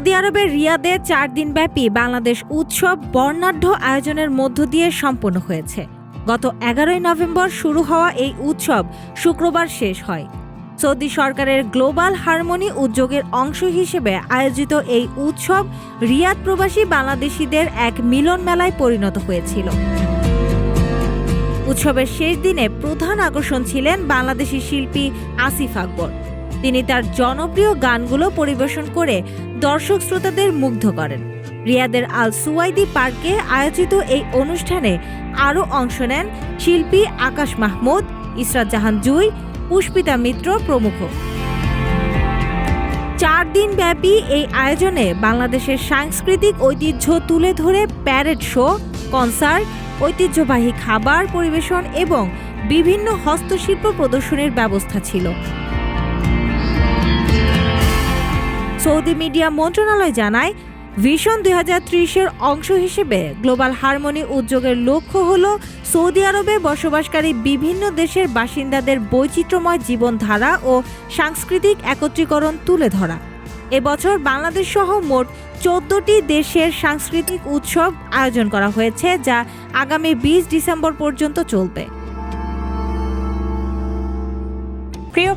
Saudi আরবের রিয়াদে চার দিনব্যাপী বাংলাদেশ উৎসব বর্ণাঢ্য আয়োজনের মধ্য দিয়ে সম্পন্ন হয়েছে। গত এগারোই নভেম্বর শুরু হওয়া এই উৎসব শুক্রবার শেষ হয়। সৌদি সরকারের গ্লোবাল হারমোনি উদ্যোগের অংশ হিসেবে আয়োজিত এই উৎসব রিয়াদ প্রবাসী বাংলাদেশিদের এক মিলন মেলায় পরিণত হয়েছিল। উৎসবের শেষ দিনে প্রধান আকর্ষণ ছিলেন বাংলাদেশি শিল্পী আসিফ আকবর। তিনি তার জনপ্রিয় গানগুলো পরিবেশন করে দর্শক শ্রোতাদের মুগ্ধ করেন। রিয়াদের আল সুয়াইদি পার্কে আয়োজিত এই অনুষ্ঠানে আরও অংশ নেন শিল্পী আকাশ মাহমুদ ইসরাত জাহান জুই, পুষ্পিতা মিত্র প্রমুখ। চার দিন ব্যাপী এই আয়োজনে বাংলাদেশের সাংস্কৃতিক ঐতিহ্য তুলে ধরে প্যারেড শো, কনসার্ট, ঐতিহ্যবাহী খাবার পরিবেশন এবং বিভিন্ন হস্তশিল্প প্রদর্শনীর ব্যবস্থা ছিল। সৌদি মিডিয়া মন্ত্রণালয় জানায়, ভিশন দুই হাজার ত্রিশের অংশ হিসেবে গ্লোবাল হারমোনি উদ্যোগের লক্ষ্য হল সৌদি আরবে বসবাসকারী বিভিন্ন দেশের বাসিন্দাদের বৈচিত্র্যময় জীবনধারা ও সাংস্কৃতিক একত্রীকরণ তুলে ধরা। এবছর বাংলাদেশ সহ মোট চোদ্দটি দেশের সাংস্কৃতিক উৎসব আয়োজন করা হয়েছে, যা আগামী বিশ ডিসেম্বর পর্যন্ত চলবে।